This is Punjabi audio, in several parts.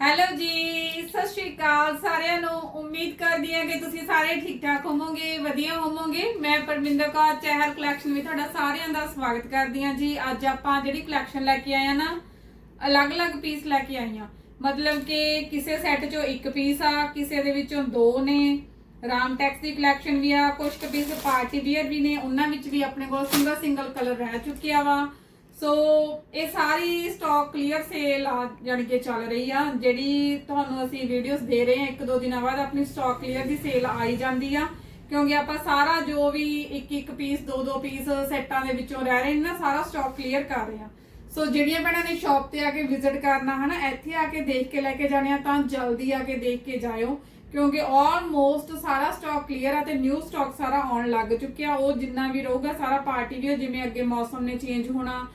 ਹੈਲੋ ਜੀ, ਸਤਿ ਸ਼੍ਰੀ ਅਕਾਲ ਸਾਰਿਆਂ ਨੂੰ। ਉਮੀਦ ਕਰਦੀ ਹਾਂ ਕਿ ਤੁਸੀਂ ਸਾਰੇ ਠੀਕ ਠਾਕ ਹੋਵੋਗੇ, ਵਧੀਆ ਹੋਵੋਗੇ। ਮੈਂ ਪਰਮਿੰਦਰ ਕੌਰ ਚਹਿਰ ਕਲੈਕਸ਼ਨ ਵਿੱਚ ਤੁਹਾਡਾ ਸਾਰਿਆਂ ਦਾ ਸਵਾਗਤ ਕਰਦੀ ਹਾਂ ਜੀ। ਅੱਜ ਆਪਾਂ ਜਿਹੜੀ ਕਲੈਕਸ਼ਨ ਲੈ ਕੇ ਆਏ ਆ ਨਾ, ਅਲੱਗ-ਅਲੱਗ ਪੀਸ ਲੈ ਕੇ ਆਈ ਹਾਂ ਮਤਲਬ ਕਿ ਕਿਸੇ ਸੈੱਟ ਚੋਂ ਇੱਕ ਪੀਸ ਆ, ਕਿਸੇ ਦੇ ਵਿੱਚੋਂ ਦੋ ਨੇ। ਰਾਮ ਟੈਕਸ ਦੀ ਕਲੈਕਸ਼ਨ ਵੀ ਆ ਕੁਝ ਕੁ ਪੀਸ ਪਾਰਟੀ ਵੀਅਰ ਵੀ ਨੇ, ਉਹਨਾਂ ਵਿੱਚ ਵੀ ਆਪਣੇ ਕੋਲ ਸਿੰਗਲ ਸਿੰਗਲ ਕਲਰ ਰਹਿ ਚੁੱਕਿਆ ਵਾ। ਸੋ ਇਹ ਸਾਰੀ ਸਟਾਕ ਕਲੀਅਰ ਸੇਲ ਆ, ਜਾਣੀ ਕਿ ਚੱਲ ਰਹੀ ਆ, ਜਿਹੜੀ ਤੁਹਾਨੂੰ ਅਸੀਂ ਵੀਡੀਓਜ਼ ਦੇ ਰਹੇ ਹਾਂ ਇੱਕ ਦੋ ਦਿਨਾਂ ਬਾਅਦ ਆਪਣੀ ਸਟਾਕ ਕਲੀਅਰ ਦੀ ਸੇਲ ਆਈ ਜਾਂਦੀ ਆ। ਕਿਉਂਕਿ ਆਪਾਂ ਸਾਰਾ ਜੋ ਵੀ ਇੱਕ ਇੱਕ ਪੀਸ ਦੋ ਦੋ ਪੀਸ ਸੈੱਟਾਂ ਦੇ ਵਿੱਚੋਂ ਰਹਿ ਰਹੇ ਨੇ ਨਾ, ਸਾਰਾ ਸਟਾਕ ਕਲੀਅਰ ਕਰ ਰਹੇ ਆ ਸੋ ਜਿਹੜੀਆਂ ਭੈਣਾਂ ਨੇ ਸ਼ਾਪ ਤੇ ਆ ਕੇ ਵਿਜ਼ਿਟ ਕਰਨਾ, ਹਨਾ, ਇੱਥੇ ਆ ਕੇ ਦੇਖ ਕੇ ਲੈ ਕੇ ਜਾਣੇ ਆ, ਤਾਂ ਜਲਦੀ ਆ ਕੇ ਦੇਖ ਕੇ ਜਾਇਓ। ਕਿਉਂਕਿ ਆਲਮੋਸਟ ਸਾਰਾ ਸਟਾਕ ਕਲੀਅਰ ਆ ਤੇ ਨਿਊ ਸਟਾਕ ਸਾਰਾ ਆਉਣ ਲੱਗ ਚੁੱਕਿਆ। ਉਹ ਜਿੰਨਾ ਵੀ ਰਹੂਗਾ, ਸਾਰਾ ਪਾਰਟੀ ਵੀ ਜਿਵੇਂ ਅੱਗੇ ਮੌਸਮ ਨੇ ਚੇਂਜ ਹੋਣਾ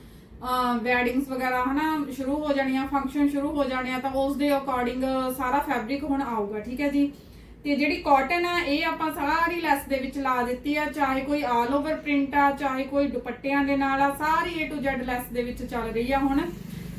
ਵੈਡਿੰਗਸ ਵਗੈਰਾ ਹਨਾ, ਸ਼ੁਰੂ ਹੋ ਜਾਣੀਆਂ ਫੰਕਸ਼ਨ ਸ਼ੁਰੂ ਹੋ ਜਾਣੇ ਆ ਤਾਂ ਉਸ ਦੇ ਅਕੋਰਡਿੰਗ ਸਾਰਾ ਫੈਬਰਿਕ ਹੁਣ ਆਊਗਾ, ਠੀਕ ਹੈ ਜੀ? ਤੇ ਜਿਹੜੀ ਕਾਟਨ ਆ, ਇਹ ਆਪਾਂ ਸਾਰੀ ਲੈਸ ਦੇ ਵਿੱਚ ਲਾ ਦਿੱਤੀ ਆ, ਚਾਹੇ ਕੋਈ ਆਲ ਓਵਰ ਪ੍ਰਿੰਟ ਆ, ਚਾਹੇ ਕੋਈ ਦੁਪੱਟਿਆਂ ਦੇ ਨਾਲ ਆ, ਸਾਰੀ A to Z ਲੈਸ ਦੇ ਵਿੱਚ ਚੱਲ ਰਹੀ ਆ ਹੁਣ।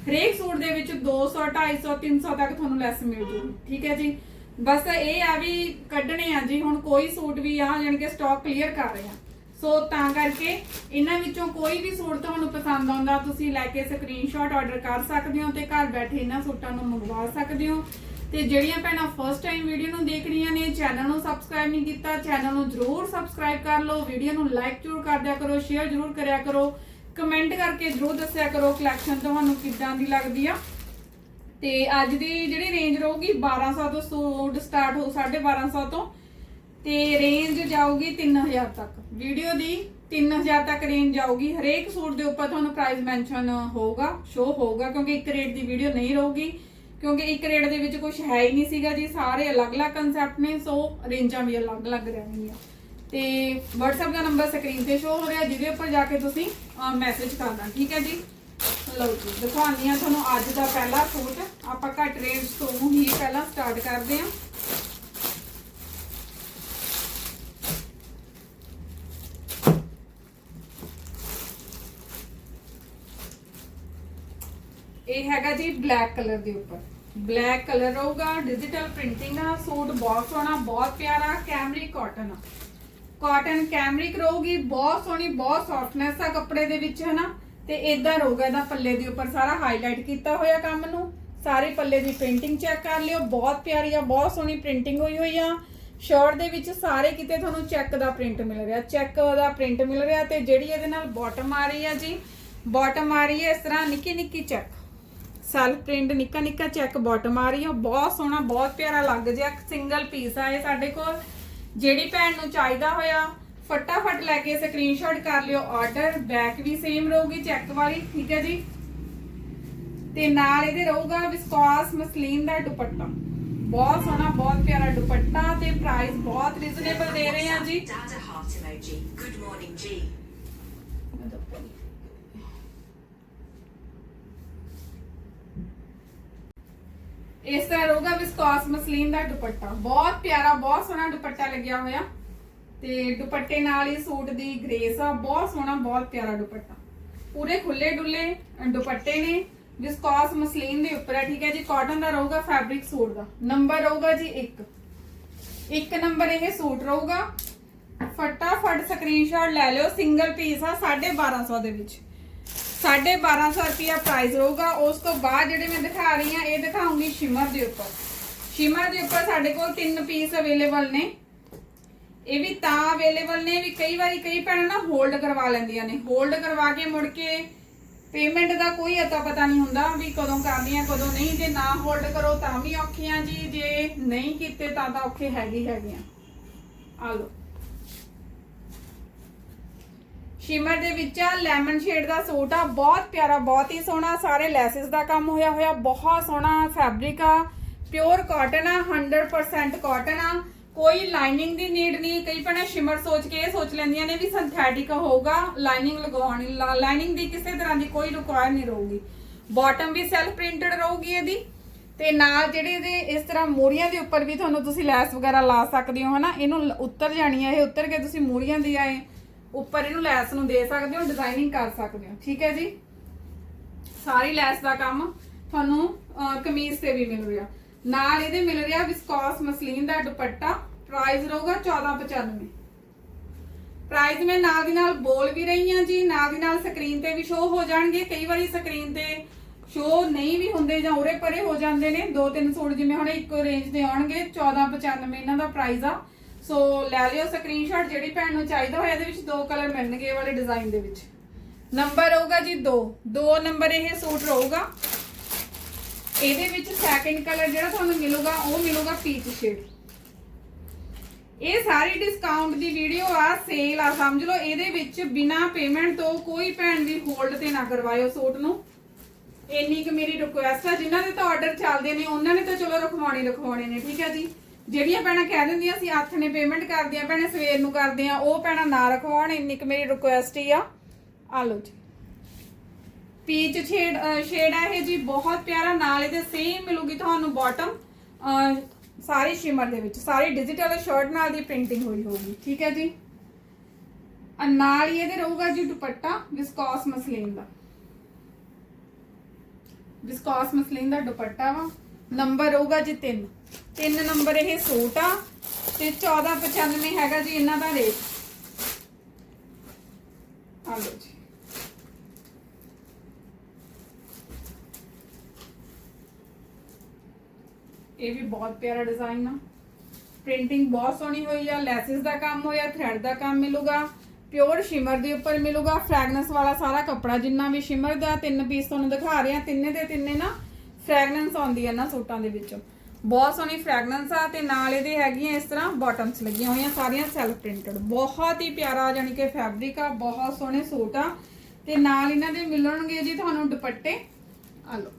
ਹਰੇਕ ਸੂਟ ਦੇ ਵਿੱਚ 200 250 300 ਤੱਕ ਤੁਹਾਨੂੰ ਲੈਸ ਮਿਲ ਜੂਗੀ ਠੀਕ ਹੈ ਜੀ? ਬਸ ਇਹ ਆ ਵੀ ਕੱਢਣੇ ਆ ਜੀ, ਹੁਣ ਕੋਈ ਸੂਟ ਵੀ ਆ, ਜਾਣੀ ਕਿ ਸਟਾਕ ਕਲੀਅਰ ਕਰ ਰਹੇ ਆ। ਸੋ ਤਾਂ ਕਰਕੇ ਇਹਨਾਂ ਵਿੱਚੋਂ ਕੋਈ ਵੀ ਸੂਟ ਤੁਹਾਨੂੰ ਪਸੰਦ ਆਉਂਦਾ, ਤੁਸੀਂ ਲੈ ਕੇ ਸਕਰੀਨਸ਼ਾਟ ਆਰਡਰ ਕਰ ਸਕਦੇ ਹੋ ਤੇ ਘਰ ਬੈਠੇ ਇਹਨਾਂ ਸੂਟਾਂ ਨੂੰ ਮੰਗਵਾ ਸਕਦੇ ਹੋ। ਤੇ ਜਿਹੜੀਆਂ ਭੈਣਾਂ ਫਸਟ ਟਾਈਮ ਵੀਡੀਓ ਨੂੰ ਦੇਖ ਰਹੀਆਂ ਨੇ ਚੈਨਲ ਨੂੰ ਸਬਸਕ੍ਰਾਈਬ ਨਹੀਂ ਕੀਤਾ ਚੈਨਲ ਨੂੰ ਜਰੂਰ ਸਬਸਕ੍ਰਾਈਬ ਕਰ ਲਓ ਵੀਡੀਓ ਨੂੰ ਲਾਈਕ ਜ਼ਰੂਰ ਕਰ ਦਿਆ ਕਰੋ ਸ਼ੇਅਰ ਜ਼ਰੂਰ ਕਰਿਆ ਕਰੋ ਕਮੈਂਟ ਕਰਕੇ ਜ਼ਰੂਰ ਦੱਸਿਆ ਕਰੋ ਕਲੈਕਸ਼ਨ ਤੁਹਾਨੂੰ ਕਿੱਦਾਂ ਦੀ ਲੱਗਦੀ ਆ। ਤੇ ਅੱਜ ਦੀ ਜਿਹੜੀ ਰੇਂਜ ਰਹੂਗੀ 1200 ਤੋਂ ਸੂਟ ਸਟਾਰਟ ਹੋ 1250 ਤੋਂ ਤੇ ਰੇਂਜ ਜਾਊਗੀ 3000 ਤੱਕ। ਵੀਡੀਓ ਦੀ 3000 ਤੱਕ ਰੇਂਜ ਜਾਊਗੀ। ਹਰੇਕ ਸੂਟ ਦੇ ਉੱਪਰ ਤੁਹਾਨੂੰ ਪ੍ਰਾਈਸ ਮੈਂਸ਼ਨ ਹੋਊਗਾ ਸ਼ੋ ਹੋਊਗਾ, ਕਿਉਂਕਿ ਇੱਕ ਰੇਟ ਦੀ ਵੀਡੀਓ ਨਹੀਂ ਰਹੂਗੀ। ਕਿਉਂਕਿ ਇੱਕ ਰੇਟ ਦੇ ਵਿੱਚ ਕੁਝ ਹੈ ਹੀ ਨਹੀਂ ਸੀਗਾ ਜੀ। ਸਾਰੇ ਅਲੱਗ-ਅਲੱਗ ਕਨਸੈਪਟ ਨੇ ਸੋ ਰੇਂਜਾਂ ਵੀ ਅਲੱਗ-ਅਲੱਗ ਰਹਿਣਗੀਆਂ। ਤੇ WhatsApp ਦਾ ਨੰਬਰ ਸਕਰੀਨ ਤੇ ਸ਼ੋ ਹੋ ਰਿਹਾ, ਜਿਹਦੇ ਉੱਪਰ ਜਾ ਕੇ ਤੁਸੀਂ ਮੈਸੇਜ ਕਰਨਾ, ਠੀਕ ਹੈ ਜੀ? ਲਓ ਜੀ, ਦਿਖਾਉਂਦੀ ਆ ਤੁਹਾਨੂੰ ਅੱਜ ਦਾ ਪਹਿਲਾ ਸੂਟ। ਆਪਾਂ ਘੱਟ ਰੇਂਜ ਤੋਂ ਹੀ ਪਹਿਲਾਂ ਸਟਾਰਟ ਕਰਦੇ ਹਾਂ। ਇਹ ਹੈਗਾ ਜੀ ਬਲੈਕ ਕਲਰ ਦੇ ਉੱਪਰ। ਬਲੈਕ ਕਲਰ ਰਹੂਗਾ ਡਿਜੀਟਲ ਪ੍ਰਿੰਟਿੰਗ ਆ, ਸੂਟ ਬਹੁਤ ਸੋਹਣਾ, ਬਹੁਤ ਪਿਆਰਾ ਕੈਮਰਿਕ ਕਾਟਨ ਆ। ਕਾਟਨ ਕੈਮਰਿਕ ਰਹੂਗੀ ਬਹੁਤ ਸੋਹਣੀ, ਬਹੁਤ ਸੌਫਟਨੈਸ ਆ ਕੱਪੜੇ ਦੇ ਵਿੱਚ, ਹਨਾ? ਤੇ ਇਦਾਂ ਰਹੂਗਾ ਇਹਦਾ ਪੱਲੇ ਦੇ ਉੱਪਰ। ਸਾਰਾ ਹਾਈਲਾਈਟ ਕੀਤਾ ਹੋਇਆ ਕੰਮ ਨੂੰ। ਸਾਰੇ ਪੱਲੇ ਦੀ ਪ੍ਰਿੰਟਿੰਗ ਚੈੱਕ ਕਰ ਲਿਓ। ਬਹੁਤ ਪਿਆਰੀ ਆ, ਬਹੁਤ ਸੋਹਣੀ ਪ੍ਰਿੰਟਿੰਗ ਹੋਈ ਹੋਈ ਆ। ਸ਼ਰਟ ਦੇ ਵਿੱਚ ਸਾਰੇ ਕਿਤੇ ਤੁਹਾਨੂੰ ਚੈੱਕ ਦਾ ਪ੍ਰਿੰਟ ਮਿਲ ਰਿਹਾ। ਚੈੱਕ ਦਾ ਪ੍ਰਿੰਟ ਮਿਲ ਰਿਹਾ ਤੇ ਜਿਹੜੀ ਇਹਦੇ ਨਾਲ ਬਾਟਮ ਆ ਰਹੀ ਆ ਜੀ ਬਾਟਮ ਆ ਰਹੀ ਹੈ ਇਸ ਤਰ੍ਹਾਂ ਨਿੱਕੀ ਨਿੱਕੀ ਚੈੱਕ ਸੈਲਫ ਪ੍ਰਿੰਟ ਨਿੱਕਾ ਨਿੱਕਾ ਚੈੱਕ ਬਾਟਮ ਆ ਰਹੀ ਹੈ ਬਹੁਤ ਸੋਹਣਾ, ਬਹੁਤ ਪਿਆਰਾ ਲੱਗ ਜਿਆ ਸਿੰਗਲ ਪੀਸ ਆ ਇਹ ਸਾਡੇ ਕੋਲ। ਜਿਹੜੀ ਭੈਣ ਨੂੰ ਚਾਹੀਦਾ ਹੋਇਆ, ਫਟਾਫਟ ਲੈ ਕੇ ਸਕਰੀਨਸ਼ਾਟ ਕਰ ਲਿਓ। ਆਰਡਰ ਬੈਕ ਵੀ ਸੇਮ ਰਹੂਗੀ ਚੈੱਕ ਵਾਲੀ, ਠੀਕ ਹੈ ਜੀ? ਤੇ ਨਾਲ ਇਹਦੇ ਰਹੂਗਾ ਵਿਸਕੋਸ ਮਸਲੀਨ ਦਾ ਦੁਪੱਟਾ। ਬਹੁਤ ਸੋਹਣਾ, ਬਹੁਤ ਪਿਆਰਾ ਦੁਪੱਟਾ ਤੇ ਪ੍ਰਾਈਸ ਬਹੁਤ ਰੀਜ਼ਨੇਬਲ ਦੇ ਰਹੇ ਆ ਜੀ। Dada heart emoji. ਇਸ ਤਰ੍ਹਾਂ ਰਹੂਗਾ ਵਿਸਕੋਸ ਮਸਲੀਨ ਦਾ ਦੁਪੱਟਾ। ਬਹੁਤ ਪਿਆਰਾ, ਬਹੁਤ ਸੋਹਣਾ ਦੁਪੱਟਾ ਲੱਗਿਆ ਹੋਇਆ। ਤੇ ਦੁਪੱਟੇ ਨਾਲ ਹੀ ਸੂਟ ਦੀ ਗ੍ਰੇਸ ਆ। ਬਹੁਤ ਸੋਹਣਾ, ਬਹੁਤ ਪਿਆਰਾ ਦੁਪੱਟਾ। ਪੂਰੇ ਖੁੱਲੇ ਡੁੱਲੇ ਦੁਪੱਟੇ ਨੇ। ਵਿਸਕੋਸ ਮਸਲੀਨ ਦੇ ਉੱਪਰ ਹੈ ਠੀਕ ਹੈ ਜੀ? ਕਾਟਨ ਦਾ ਰਹੂਗਾ ਫੈਬਰਿਕ ਸੂਟ ਦਾ। ਨੰਬਰ ਰਹੂਗਾ ਜੀ 1 ਇੱਕ ਨੰਬਰ ਇਹ ਸੂਟ ਰਹੂਗਾ। ਫਟਾਫਟ ਸਕਰੀਨਸ਼ਾਟ ਲੈ ਲਿਓ। ਸਿੰਗਲ ਪੀਸ ਆ 1250 ਦੇ ਵਿੱਚ। 1250 ਰੁਪਿਆ ਪ੍ਰਾਈਸ ਰਹੂਗਾ। ਉਸ ਤੋਂ ਬਾਅਦ ਜਿਹੜੇ ਮੈਂ ਦਿਖਾ ਰਹੀ ਆ ਇਹ ਦਿਖਾਉਂਗੀ ਸ਼ਿਮਰ ਦੇ ਉੱਪਰ। ਸ਼ਿਮਰ ਦੇ ਉੱਪਰ ਸਾਡੇ ਕੋਲ ਤਿੰਨ ਪੀਸ ਅਵੇਲੇਬਲ ਨੇ। ਇਹ ਵੀ ਤਾਂ ਅਵੇਲੇਬਲ ਨੇ ਵੀ ਕਈ ਵਾਰੀ ਕਈ ਭੈਣਾਂ ਨਾ ਹੋਲਡ ਕਰਵਾ ਲੈਂਦੀਆਂ ਨੇ। ਹੋਲਡ ਕਰਵਾ ਕੇ ਮੁੜ ਕੇ ਪੇਮੈਂਟ ਦਾ ਕੋਈ ਅਤਾ ਪਤਾ ਨਹੀਂ ਹੁੰਦਾ ਵੀ ਕਦੋਂ ਕਰਨੀ ਆ ਕਦੋਂ ਨਹੀਂ। ਜੇ ਨਾ ਹੋਲਡ ਕਰੋ ਤਾਂ ਵੀ ਔਖੀਆਂ ਜੀ, ਜੇ ਨਹੀਂ ਕੀਤੇ ਤਾਂ ਤਾਂ ਔਖੇ ਹੈਗੇ ਹੀ ਹੈਗੇ ਆ। ਆ ਲਓ ਸ਼ਿਮਰ ਦੇ ਵਿੱਚ ਆ, ਲੈਮਨ ਸ਼ੇਡ ਦਾ ਸੂਟ ਆ, ਬਹੁਤ ਪਿਆਰਾ, ਬਹੁਤ ਹੀ ਸੋਹਣਾ, ਸਾਰੇ ਲੈਸਿਸ ਦਾ ਕੰਮ ਹੋਇਆ ਹੋਇਆ, ਬਹੁਤ ਸੋਹਣਾ ਫੈਬਰਿਕ ਆ, ਪਿਓਰ ਕਾਟਨ ਆ 100% ਕਾਟਨ ਆ, ਕੋਈ ਲਾਈਨਿੰਗ ਦੀ ਨੀਡ ਨਹੀਂ, ਕਈ ਭੈਣਾਂ ਸ਼ਿਮਰ ਸੋਚ ਕੇ ਇਹ ਸੋਚ ਲੈਂਦੀਆਂ ਨੇ ਵੀ ਸਿੰਥੈਟਿਕ ਹੋਊਗਾ ਲਾਈਨਿੰਗ ਲਗਵਾਉਣੀ ਲਾਈਨਿੰਗ ਦੀ ਕਿਸੇ ਤਰ੍ਹਾਂ ਦੀ ਕੋਈ ਰਿਕੁਆਇਰ ਨਹੀਂ ਰਹੂਗੀ। ਬਾਟਮ ਵੀ ਸੈਲਫ ਪ੍ਰਿੰਟਡ ਰਹੂਗੀ ਇਹਦੀ, ਤੇ ਨਾਲ ਜਿਹੜੇ ਇਹਦੇ ਇਸ ਤਰ੍ਹਾਂ ਮੂਰੀਆਂ ਦੇ ਉੱਪਰ ਵੀ ਤੁਹਾਨੂੰ ਤੁਸੀਂ ਲੈਸ ਵਗੈਰਾ ਲਾ ਸਕਦੇ ਹੋ, ਹਨਾ? ਇਹਨੂੰ ਲ- ਉੱਤਰ ਜਾਣੀ ਹੈ ਇਹ, ਉੱਤਰ ਕੇ ਤੁਸੀਂ ਮੂਰੀਆਂ ਦੀ ਆਏ ਉੱਪਰ ਇਹਨੂੰ ਲੈਸ ਨੂੰ ਦੇ ਸਕਦੇ ਹੋ ਡਿਜ਼ਾਈਨਿੰਗ ਕਰ ਸਕਦੇ ਹੋ। ਠੀਕ ਹੈ ਜੀ? ਸਾਰੀ ਲੈਸ ਦਾ ਕੰਮ ਤੁਹਾਨੂੰ ਕਮੀਜ਼ ਤੇ ਵੀ ਮਿਲ ਰਿਹਾ। ਨਾਲ ਇਹਦੇ ਮਿਲ ਰਿਹਾ ਵਿਸਕੋਸ ਮਸਲੀਨ ਦਾ ਦੁਪੱਟਾ। ਪ੍ਰਾਈਸ ਰਹੂਗਾ 1495 ਪ੍ਰਾਈਸ ਮੈਂ ਨਾਲ ਦੀ ਨਾਲ ਬੋਲ ਵੀ ਰਹੀ ਹਾਂ ਜੀ। ਨਾਲ ਦੀ ਨਾਲ ਸਕਰੀਨ ਤੇ ਵੀ ਸ਼ੋ ਹੋ ਜਾਣਗੇ। ਕਈ ਵਾਰੀ ਸਕਰੀਨ ਤੇ ਸ਼ੋ ਨਹੀਂ ਵੀ ਹੁੰਦੇ ਜਾਂ ਉਰੇ ਪਰੇ ਹੋ ਜਾਂਦੇ ਨੇ। ਦੋ ਤਿੰਨ ਸੂਟ ਜਿਵੇਂ ਹੁਣ ਇੱਕੋ ਰੇਂਜ ਦੇ ਆਉਣਗੇ 1495 ਇਹਨਾਂ ਦਾ ਪ੍ਰਾਈਸ ਆ। ਸੋ ਲੈ ਲਿਓ ਸਕਰੀਨਸ਼ਾਟ ਜਿਹੜੀ ਭੈਣ ਨੂੰ ਚਾਹੀਦਾ ਹੋਇਆ, ਇਹਦੇ ਵਿੱਚ ਦੋ ਕਲਰ ਮਿਲਣਗੇ ਵਾਲੇ ਡਿਜ਼ਾਈਨ ਦੇ ਵਿੱਚ। ਨੰਬਰ ਹੋਊਗਾ ਜੀ 2 ਦੋ ਨੰਬਰ ਇਹ ਸੂਟ ਰਹੂਗਾ। ਇਹਦੇ ਵਿੱਚ ਸੈਕਿੰਡ ਕਲਰ ਜਿਹੜਾ ਤੁਹਾਨੂੰ ਮਿਲੂਗਾ, ਉਹ ਮਿਲੂਗਾ ਪੀਚ ਸ਼ੇਡ ਇਹ ਸਾਰੀ ਡਿਸਕਾਊਂਟ ਦੀ ਵੀਡੀਓ ਆ ਸੇਲ ਆ, ਸਮਝ ਲਓ, ਇਹਦੇ ਵਿੱਚ ਬਿਨਾ ਪੇਮੈਂਟ ਤੋਂ ਕੋਈ ਭੈਣ ਵੀ ਹੋਲਡ ਤੇ ਨਾ ਕਰਵਾਇਓ ਸੂਟ ਨੂੰ। ਇੰਨੀ ਕੁ ਮੇਰੀ ਰਿਕੁਐਸਟ ਆ, ਜਿਨ੍ਹਾਂ ਦੇ ਤਾਂ ਆਰਡਰ ਚੱਲਦੇ ਨੇ, ਉਹਨਾਂ ਨੇ ਤਾਂ ਚਲੋ ਰਖਵਾਉਣੇ ਰਖਵਾਉਣੇ ਨੇ, ਠੀਕ ਹੈ ਜੀ? ਜਿਹੜੀਆਂ ਭੈਣਾਂ ਕਹਿ ਦਿੰਦੀਆਂ ਅਸੀਂ ਹੱਥ ਨੇ ਪੇਮੈਂਟ ਕਰਦੇ ਆ ਭੈਣੇ ਸਵੇਰ ਨੂੰ ਕਰਦੇ ਆ, ਉਹ ਭੈਣਾਂ ਨਾ ਰਖਵਾਉਣ, ਇੰਨੀ ਕੁ ਮੇਰੀ ਰਿਕੁਐਸਟ ਹੀ ਆ। ਆ ਲਓ ਜੀ। ਪੀਚ ਸ਼ੇਡ ਸ਼ੇਡ ਆ ਇਹ ਜੀ, ਬਹੁਤ ਪਿਆਰਾ, ਨਾਲ ਇਹਦੇ ਸੇਮ ਮਿਲੂਗੀ ਤੁਹਾਨੂੰ ਬਾਟਮ ਸਾਰੇ ਸ਼ਿਮਰ ਦੇ ਵਿੱਚ, ਸਾਰੀ ਡਿਜੀਟਲ ਸ਼ਰਟ ਨਾਲ ਦੀ ਪ੍ਰਿੰਟਿੰਗ ਹੋਈ ਹੋਊਗੀ, ਠੀਕ ਹੈ ਜੀ? ਨਾਲ ਹੀ ਇਹਦੇ ਰਹੂਗਾ ਜੀ ਦੁਪੱਟਾ ਵਿਸਕੋਸ ਮਸਲੀਨ ਦਾ। ਵਿਸਕੋਸ ਮਸਲੀਨ ਦਾ ਦੁਪੱਟਾ ਵਾ ਨੰਬਰ ਰਹੂਗਾ ਜੀ 3 3 ਨੰਬਰ ਇਹ ਸੂਟ ਆ ਤੇ 1495 ਹੈਗਾ ਜੀ ਇਹਨਾਂ ਦਾ ਰੇਟ। ਆ ਲਓ ਜੀ। ਇਹ ਵੀ ਬਹੁਤ ਪਿਆਰਾ ਡਿਜ਼ਾਈਨ ਆ। ਪ੍ਰਿੰਟਿੰਗ ਬਹੁਤ ਸੋਹਣੀ ਹੋਈ ਆ, ਲੈਸਿਸ ਦਾ ਕੰਮ ਹੋਇਆ ਥ੍ਰੈਡ ਦਾ ਕੰਮ ਮਿਲੂਗਾ ਪਿਓਰ ਸ਼ਿਮਰ ਦੇ ਉੱਪਰ ਮਿਲੂਗਾ ਫ੍ਰੈਗਨੈਂਸ ਵਾਲਾ ਸਾਰਾ ਕੱਪੜਾ ਜਿੰਨਾ ਵੀ ਸ਼ਿਮਰ ਦਾ ਤਿੰਨ ਪੀਸ ਤੁਹਾਨੂੰ ਦਿਖਾ ਰਹੇ ਆ ਤਿੰਨੇ ਦੇ ਤਿੰਨੇ ਨਾ ਫ੍ਰੈਗਨੈਂਸ ਆਉਂਦੀ ਹੈ ਨਾ ਸੂਟਾਂ ਦੇ ਵਿੱਚ। ਬਹੁਤ ਸੋਹਣੀ ਫ੍ਰੈਗਨੈਂਸ ਆ ਤੇ ਨਾਲ ਇਹਦੇ ਹੈਗੀਆਂ ਇਸ ਤਰ੍ਹਾਂ ਬਾਟਮਸ ਲੱਗੀਆਂ ਹੋਈਆਂ, ਸਾਰੀਆਂ ਸੈਲਫ ਪ੍ਰਿੰਟਡ ਬਹੁਤ ਹੀ ਪਿਆਰਾ ਯਾਨੀ ਕਿ ਫੈਬਰਿਕ ਆ, ਬਹੁਤ ਸੋਹਣੇ ਸੂਟ ਆ। ਤੇ ਨਾਲ ਇਹਨਾਂ ਦੇ ਮਿਲਣਗੇ ਜੀ ਤੁਹਾਨੂੰ ਦੁਪੱਟੇ। ਆ ਲਓ।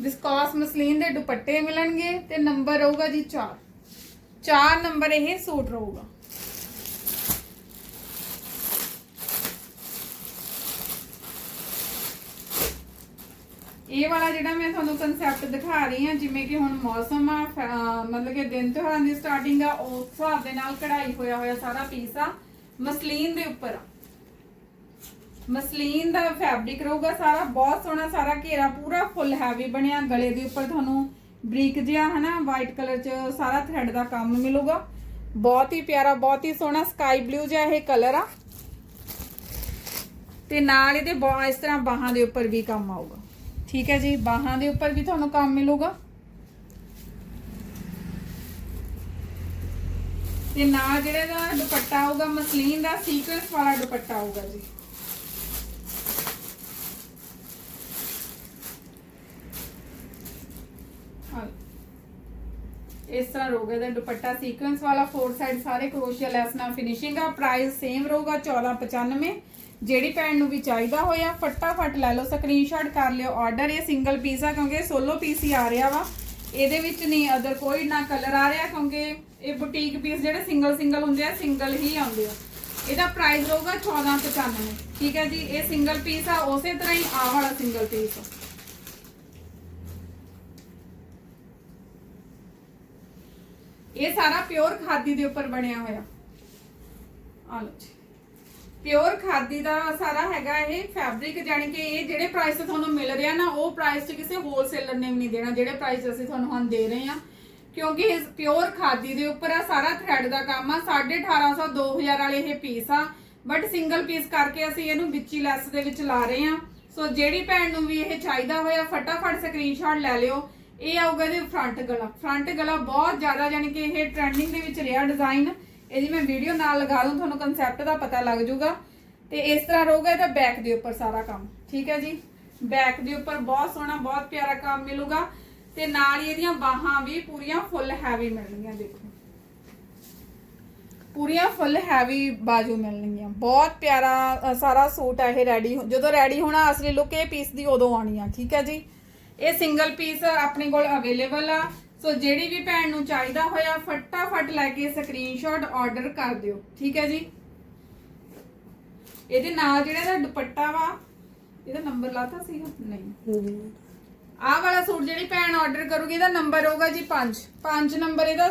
ਵਿਸਕੋਸ ਮਸਲੀਨ ਦੇ ਦੁਪੱਟੇ ਮਿਲਣਗੇ ਤੇ ਨੰਬਰ ਰਹੂਗਾ ਜੀ 4 4 ਨੰਬਰ ਇਹ ਸੂਟ ਰਹੂਗਾ। ਇਹ ਵਾਲਾ ਜਿਹੜਾ ਮੈਂ ਤੁਹਾਨੂੰ ਕਨਸੈਪਟ ਦਿਖਾ ਰਹੀ ਹਾਂ, ਜਿਵੇਂ ਕਿ ਹੁਣ ਮੌਸਮ ਆ ਮਤਲਬ ਕਿ ਦਿਨ ਤਿਉਹਾਰਾਂ ਦੀ ਸਟਾਰਟਿੰਗ ਆ ਉਸ ਹਿਸਾਬ ਦੇ ਨਾਲ ਕਢਾਈ ਹੋਇਆ ਹੋਇਆ ਸਾਰਾ ਪੀਸ ਆ। ਮਸਲੀਨ ਦੇ ਉੱਪਰ ਆ। ਮਸਲੀਨ ਦਾ ਫੈਬਰਿਕ ਰਹੂਗਾ ਸਾਰਾ, ਬਹੁਤ ਸੋਹਣਾ ਸਾਰਾ ਘੇਰਾ, ਪੂਰਾ ਫੁੱਲ ਹੈਵੀ ਬਣਿਆ। ਗਲੇ ਦੇ ਉੱਪਰ ਤੁਹਾਨੂੰ ਬਰੀਕ ਜਿਹਾ, ਹਨਾ ਵਾਈਟ ਕਲਰ ਚ ਸਾਰਾ ਥ੍ਰੈਡ ਦਾ ਕੰਮ ਮਿਲੂਗਾ। ਬਹੁਤ ਹੀ ਪਿਆਰਾ, ਬਹੁਤ ਹੀ ਸੋਹਣਾ ਸਕਾਈ ਬਲੂ ਜਿਹਾ ਇਹ ਕਲਰ ਆ। ਤੇ ਨਾਲ ਇਹਦੇ ਬਾ- ਇਸ ਤਰ੍ਹਾਂ ਬਾਹਾਂ ਦੇ ਉੱਪਰ ਵੀ ਕੰਮ ਆਊਗਾ। ਠੀਕ ਹੈ ਜੀ, ਬਾਹਾਂ ਦੇ ਉੱਪਰ ਵੀ ਤੁਹਾਨੂੰ ਕੰਮ ਮਿਲੂਗਾ। ਤੇ ਨਾਲ ਜਿਹੜੇ ਦਾ ਦੁਪੱਟਾ ਆਊਗਾ ਮਸਲੀਨ ਦਾ ਸੀਕੁਐਂਸ ਵਾਲਾ ਦੁਪੱਟਾ ਆਊਗਾ ਜੀ। ਇਸ ਤਰ੍ਹਾਂ ਰਹੂਗਾ ਇਹਦਾ ਦੁਪੱਟਾ ਸੀਕੁਐਂਸ ਵਾਲਾ ਫੋਰ ਸਾਈਡ ਸਾਰੇ ਕਰੋਸ਼ੀਆ ਲੈਸ ਨਾਲ ਫਿਨਿਸ਼ਿੰਗ ਆ ਪ੍ਰਾਈਸ ਸੇਮ ਰਹੂਗਾ 1495 ਜਿਹੜੀ ਭੈਣ ਨੂੰ ਵੀ ਚਾਹੀਦਾ ਹੋਇਆ, ਫਟਾਫਟ ਲੈ ਲਓ ਸਕਰੀਨਸ਼ਾਟ ਕਰ ਲਿਓ ਆਰਡਰ ਇਹ ਸਿੰਗਲ ਪੀਸ ਆ ਕਿਉਂਕਿ ਸੋਲੋ ਪੀਸ ਹੀ ਆ ਰਿਹਾ ਵਾ। ਇਹਦੇ ਵਿੱਚ ਨਹੀਂ ਅਦਰ ਕੋਈ ਨਾ ਕਲਰ ਆ ਰਿਹਾ ਕਿਉਂਕਿ ਇਹ ਬੁਟੀਕ ਪੀਸ ਜਿਹੜੇ ਸਿੰਗਲ ਸਿੰਗਲ ਹੁੰਦੇ ਆ ਸਿੰਗਲ ਹੀ ਆਉਂਦੇ ਆ। ਇਹਦਾ ਪ੍ਰਾਈਸ ਰਹੂਗਾ 1495 ਠੀਕ ਹੈ ਜੀ, ਇਹ ਸਿੰਗਲ ਪੀਸ ਆ, ਉਸੇ ਤਰ੍ਹਾਂ ਹੀ ਆਹ ਵਾਲਾ ਸਿੰਗਲ ਪੀਸ ਆ। ਇਹ ਸਾਰਾ ਪਿਓਰ ਖਾਦੀ ਦੇ ਉੱਪਰ ਬਣਿਆ ਹੋਇਆ। ਆ ਲਓ ਜੀ। ਪਿਓਰ ਖਾਦੀ ਦਾ ਸਾਰਾ ਹੈਗਾ ਇਹ ਫੈਬਰਿਕ ਜਾਨੀ ਕਿ ਇਹ ਜਿਹੜੇ ਪ੍ਰਾਈਸ ਤੇ ਤੁਹਾਨੂੰ ਮਿਲ ਰਿਹਾ ਨਾ, ਉਹ ਪ੍ਰਾਈਸ ਤੇ ਕਿਸੇ ਹੋਲਸੇਲਰ ਨੇ ਵੀ ਨਹੀਂ ਦੇਣਾ, ਜਿਹੜੇ ਪ੍ਰਾਈਸ ਅਸੀਂ ਤੁਹਾਨੂੰ ਹੁਣ ਦੇ ਰਹੇ ਆ ਕਿਉਂਕਿ ਇਸ ਪਿਓਰ ਖਾਦੀ ਦੇ ਉੱਪਰ ਆ ਸਾਰਾ ਥ੍ਰੈਡ ਦਾ ਕੰਮ ਆ 1850 2000 ਵਾਲੇ ਇਹ ਪੀਸ ਆ। ਬਟ ਸਿੰਗਲ ਪੀਸ ਕਰਕੇ ਅਸੀਂ ਇਹਨੂੰ ਵਿੱਚੀ ਲੈਸ ਦੇ ਵਿੱਚ ਲਾ ਰਹੇ ਆ ਸੋ ਜਿਹੜੀ ਭੈਣ ਨੂੰ ਵੀ ਇਹ ਚਾਹੀਦਾ ਹੋਇਆ, ਫਟਾਫਟ ਸਕਰੀਨਸ਼ਾਟ ਲੈ ਲਿਓ। ਇਹ ਆਊਗਾ ਇਹਦੇ ਫਰੰਟ ਗਲਾ। ਫਰੰਟ ਗਲਾ ਬਹੁਤ ਜ਼ਿਆਦਾ ਯਾਨੀ ਕਿ ਇਹ ਟ੍ਰੈਂਡਿੰਗ ਦੇ ਵਿੱਚ ਰਿਹਾ ਡਿਜ਼ਾਈਨ ਇਹਦੀ ਮੈਂ ਵੀਡੀਓ ਨਾਲ ਲਗਾ ਦੂੰ, ਤੁਹਾਨੂੰ ਕਨਸੈਪਟ ਦਾ ਪਤਾ ਲੱਗ ਜਾਊਗਾ ਤੇ ਇਸ ਤਰ੍ਹਾਂ ਰਹੂਗਾ ਇਹਦਾ ਬੈਕ ਦੇ ਉੱਪਰ ਸਾਰਾ ਕੰਮ, ਠੀਕ ਹੈ ਜੀ? ਬੈਕ ਦੇ ਉੱਪਰ ਬਹੁਤ ਸੋਹਣਾ, ਬਹੁਤ ਪਿਆਰਾ ਕੰਮ ਮਿਲੂਗਾ। ਤੇ ਨਾਲ ਹੀ ਇਹਦੀਆਂ ਬਾਹਾਂ ਵੀ ਪੂਰੀਆਂ ਫੁੱਲ ਹੈਵੀ ਮਿਲਣਗੀਆਂ, ਦੇਖੋ। ਪੂਰੀਆਂ ਫੁੱਲ ਹੈਵੀ ਬਾਜੂ ਮਿਲਣਗੀਆਂ। ਬਹੁਤ ਪਿਆਰਾ ਸਾਰਾ ਸੂਟ ਆ ਇਹ ਰੈਡੀ ਜਦੋਂ ਰੈਡੀ ਹੋਣਾ, ਅਸਲੀ ਲੁੱਕ ਇਹ ਪੀਸ ਦੀ ਉਦੋਂ ਆਣੀ ਆ, ਠੀਕ ਹੈ ਜੀ? ਇਹ ਸਿੰਗਲ ਪੀਸ ਆਪਣੇ ਕੋਲ ਅਵੇਲੇਬਲ ਆ। ਸੋ ਜਿਹੜੀ ਵੀ ਭੈਣ ਨੂੰ ਚਾਹੀਦਾ ਹੋਇਆ ਫਟਾਫਟ ਲੈ ਕੇ ਸਕਰੀਨਸ਼ਾਟ ਆਰਡਰ ਕਰ ਦਿਓ ਠੀਕ ਹੈ ਜੀ? ਇਹਦੇ ਨਾਲ ਜਿਹੜਾ ਇਹਦਾ ਦੁਪੱਟਾ ਵਾ ਇਹਦਾ ਨੰਬਰ ਲਾਤਾ ਸੀਗਾ ਨਹੀਂ। ਆਹ ਵਾਲਾ ਸੂਟ ਜਿਹੜੀ ਭੈਣ ਆਰਡਰ ਕਰੂਗੀ ਇਹਦਾ ਨੰਬਰ ਹੋਊਗਾ ਜੀ 5 5 ਨੰਬਰ ਇਹਦਾ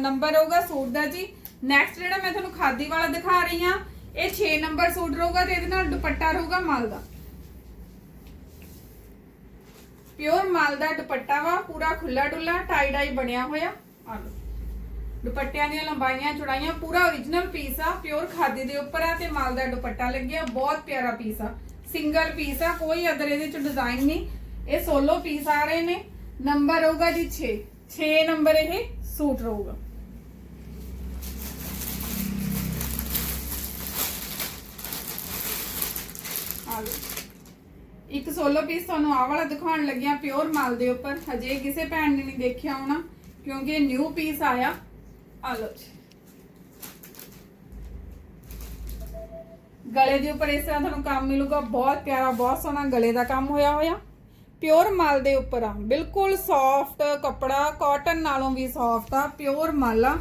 ਨੰਬਰ ਹੋਊਗਾ ਸੂਟ ਦਾ ਜੀ। ਨੈਕਸਟ ਜਿਹੜਾ ਮੈਂ ਤੁਹਾਨੂੰ ਖਾਦੀ ਵਾਲਾ ਦਿਖਾ ਰਹੀ ਆ ਇਹ 6 ਨੰਬਰ ਸੂਟ ਰਹੂਗਾ ਤੇ ਇਹਦੇ ਨਾਲ ਦੁਪੱਟਾ ਰਹੂਗਾ ਮਲ ਦਾ। ਪਿਓਰ ਮਾਲ ਦਾ ਦੁਪੱਟਾ ਵਾ, ਪੂਰਾ ਖੁੱਲਾ ਡੁੱਲਾ ਟਾਈ ਡਾਈ ਬਣਿਆ ਹੋਇਆ। ਆ ਲਓ। ਦੁਪੱਟਿਆਂ ਦੀਆਂ ਲੰਬਾਈਆਂ, ਚੌੜਾਈਆਂ, ਪੂਰਾ origignal ਪੀਸ ਆ, ਪਿਓਰ ਖਾਦੀ ਦੇ ਉੱਪਰ ਆ ਤੇ ਮਾਲ ਦਾ ਦੁਪੱਟਾ ਲੱਗਿਆ, ਬਹੁਤ ਪਿਆਰਾ ਪੀਸ ਆ। ਸਿੰਗਲ ਪੀਸ ਆ, ਕੋਈ ਅਦਰ ਇਹਦੇ ਚ ਡਿਜ਼ਾਈਨ ਨਹੀਂ। ਇਹ ਸੋਲੋ ਪੀਸ ਆ ਰਹੇ ਨੇ। ਨੰਬਰ ਹੋਊਗਾ ਜੀ 6 6 ਨੰਬਰ ਇਹ ਸੂਟ ਰਹੂਗਾ। ਆ ਲਓ। ਇੱਕ ਸੋਲੋ ਪੀਸ ਤੁਹਾਨੂੰ ਆਹ ਵਾਲਾ ਦਿਖਾਉਣ ਲੱਗਿਆ ਪਿਓਰ ਮਾਲ ਦੇ ਉੱਪਰ। ਹਜੇ ਕਿਸੇ ਭੈਣ ਨੇ ਨਹੀਂ ਦੇਖਿਆ ਹੋਣਾ, ਕਿਉਂਕਿ ਇਹ ਨਿਊ ਪੀਸ ਆਇਆ। ਆ ਲਓ ਜੀ। ਗਲੇ ਦੇ ਉੱਪਰ ਇਸ ਤਰ੍ਹਾਂ ਤੁਹਾਨੂੰ ਕੰਮ ਮਿਲੂਗਾ। ਬਹੁਤ ਪਿਆਰਾ, ਬਹੁਤ ਸੋਹਣਾ ਗਲੇ ਦਾ ਕੰਮ ਹੋਇਆ ਹੋਇਆ। ਪਿਓਰ ਮਾਲ ਦੇ ਉੱਪਰ ਆ। ਬਿਲਕੁਲ ਸੌਫਟ ਕੱਪੜਾ ਕਾਟਨ ਨਾਲੋਂ ਵੀ ਸੌਫਟ ਆ ਪਿਓਰ ਮਾਲ ਆ।